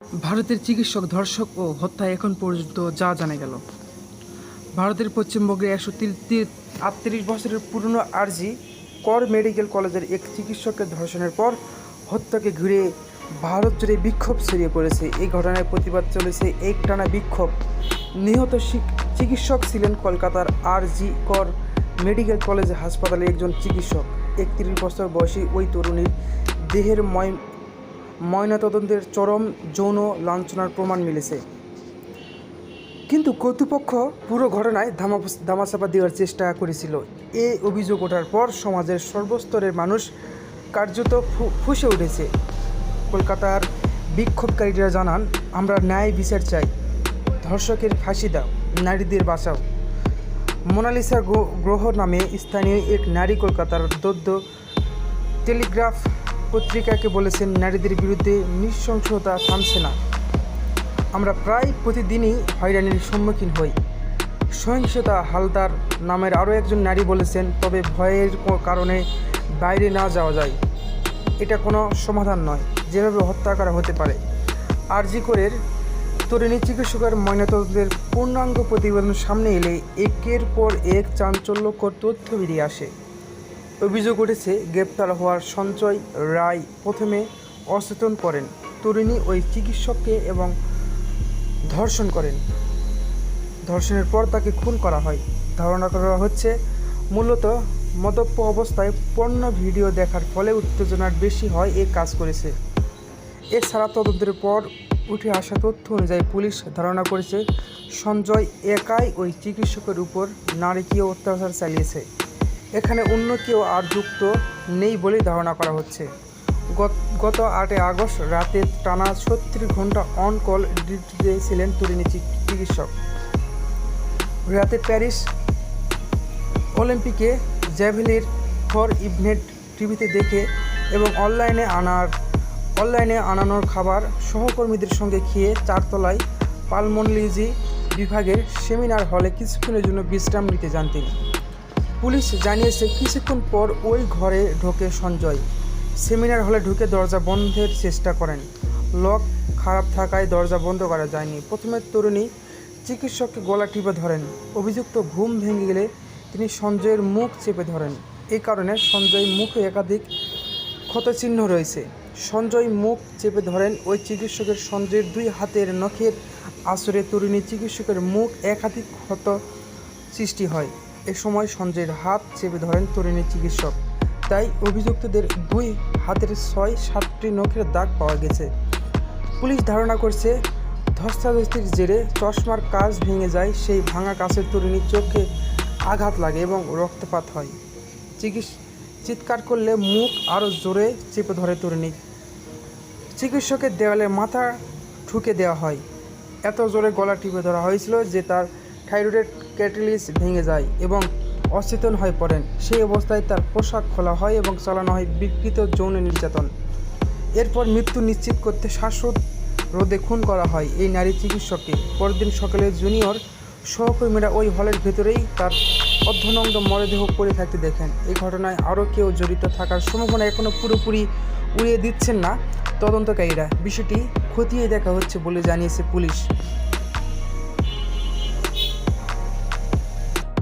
ভারতের চিকিৎসক, ধর্ষক ও হত্যায় এখন পর্যন্ত যা জানা গেল। ভারতের পশ্চিমবঙ্গে একশো আটত্রিশ বছরের পুরনো আরজি কর মেডিকেল কলেজের এক চিকিৎসকের ধর্ষণের পর হত্যাকে ঘিরে ভারত জুড়ে বিক্ষোভ ছড়িয়ে পড়েছে। এই ঘটনায় প্রতিবাদ চলেছে এক টানা বিক্ষোভ। নিহত চিকিৎসক ছিলেন কলকাতার আরজি কর মেডিকেল কলেজ হাসপাতালে একজন চিকিৎসক। একত্রিশ বছর বয়সী ওই তরুণীর দেহের ময় ময়নাতদন্তের চরম যৌন লাঞ্ছনার প্রমাণ মিলেছে। কিন্তু কর্তৃপক্ষ পুরো ঘটনায় ধামা ধামাচাপা দেওয়ার চেষ্টা করেছিল। এ অভিযোগ ওঠার পর সমাজের সর্বস্তরের মানুষ কার্যত ফুঁসে উঠেছে। কলকাতার বিক্ষোভকারীরা জানান, আমরা ন্যায় বিচার চাই। ধর্ষকের ফাঁসি দাও, নারীদের বাঁচাও। মোনালিসা গ্রহ নামে স্থানীয় এক নারী কলকাতার দদ্য টেলিগ্রাফ পত্রিকাকে বলেছেন, নারীদের বিরুদ্ধে নৃশংসতা থামছে না। আমরা প্রায় প্রতিদিনই হয়রানির সম্মুখীন হই। সহিংসতা হালদার নামের আরও একজন নারী বলেছেন, তবে ভয়ের কারণে বাইরে না যাওয়া যায়। এটা কোনো সমাধান নয়। যেভাবে হত্যা করা হতে পারে। আরজি করের তরুণী চিকিৎসকের ময়নাতদন্তের পূর্ণাঙ্গ প্রতিবেদন সামনে এলে একের পর এক চাঞ্চল্যকর তথ্য বেরিয়ে আসে। অভিযোগ উঠেছে, গ্রেপ্তার হওয়ার সঞ্চয় রায় প্রথমে অচেতন করেন। তরুণী ওই চিকিৎসককে এবং ধর্ষণ করেন। ধর্ষণের পর তাকে খুন করা হয়। ধারণা করা হচ্ছে, মূলত মদপ্য অবস্থায় পণ্য ভিডিও দেখার ফলে উত্তেজনার বেশি হয় এ কাজ করেছে। এছাড়া তদন্তের পর উঠে আসা তথ্য অনুযায়ী পুলিশ ধারণা করেছে, সঞ্জয় একাই ওই চিকিৎসকের উপর নারকীয় অত্যাচার চালিয়েছে। এখানে অন্য কেউ আর যুক্ত নেই বলেই ধারণা করা হচ্ছে। গত- আটই আগস্ট রাতে টানা ছত্রিশ ঘণ্টা অন কল ডিউটিতে ছিলেন চিক- চিকিৎসক। রাতে প্যারিস অলিম্পিকে জ্যাভেলির ফর ইভনেট টিভিতে দেখে এবং অনলাইনে আনার, অনলাইনে আনানোর খাবার সহকর্মীদের সঙ্গে খেয়ে চারতলায় পালমোনলিজি বিভাগের সেমিনার হলে কিছুক্ষণের জন্য বিশ্রাম নিতে যান তিনি। পুলিশ জানিয়েছে কিছুক্ষণ পর ওই ঘরে ঢোকে সঞ্জয়। সেমিনার হলে ঢুকে দরজা বন্ধের চেষ্টা করেন। লক খারাপ থাকায় দরজা বন্ধ করা যায়নি। প্রথমে তরুণী চিকিৎসককে গলা টিপে ধরেন। অভিযুক্ত ঘুম ভেঙে গেলে তিনি সঞ্জয়ের মুখ চেপে ধরেন। এই কারণে সঞ্জয় মুখে একাধিক ক্ষতচিহ্ন রয়েছে। সঞ্জয় মুখ চেপে ধরেন ওই চিকিৎসকের সঞ্জয়ের দুই হাতের নখের আসরে তরুণী চিকিৎসকের মুখ একাধিক ক্ষত সৃষ্টি হয়। এ সময় সঞ্জয়ের হাত চেপে ধরেন তরুণী চিকিৎসক। তাই অভিযুক্তদের দুই হাতের ছয় সাতটি নখের দাগ পাওয়া গেছে। পুলিশ ধারণা করছে, ধস্তাধস্তির জেরে চশমার কাজ ভেঙে যায় সেই ভাঙা কাছের তরুণীর চোখে আঘাত লাগে এবং রক্তপাত হয়। চিকিৎস, চিৎকার করলে মুখ আরও জোরে চেপে ধরে তরুণী চিকিৎসকের দেওয়ালে মাথা ঠুকে দেওয়া হয়। এত জোরে গলা টিপে ধরা হয়েছিল যে তার থাইরয়েড ক্যাটালিস ভেঙে যায় এবং অচেতন হয়ে পড়েন। সেই অবস্থায় তার পোশাক খোলা হয় এবং চালানো হয় বিকৃত যৌন নির্যাতন। এরপর মৃত্যু নিশ্চিত করতে শ্বাসরোধ রোদে খুন করা হয় এই নারী চিকিৎসককে। পরদিন সকালে জুনিয়র সহকর্মীরা ওই হলের ভেতরেই তার অর্ধনঙ্গ মরদেহ পড়ে থাকতে দেখেন। এই ঘটনায় আরও কেউ জড়িত থাকার সম্ভাবনা এখনও পুরোপুরি উড়িয়ে দিচ্ছেন না তদন্তকারীরা। বিষয়টি খতিয়ে দেখা হচ্ছে বলে জানিয়েছে পুলিশ।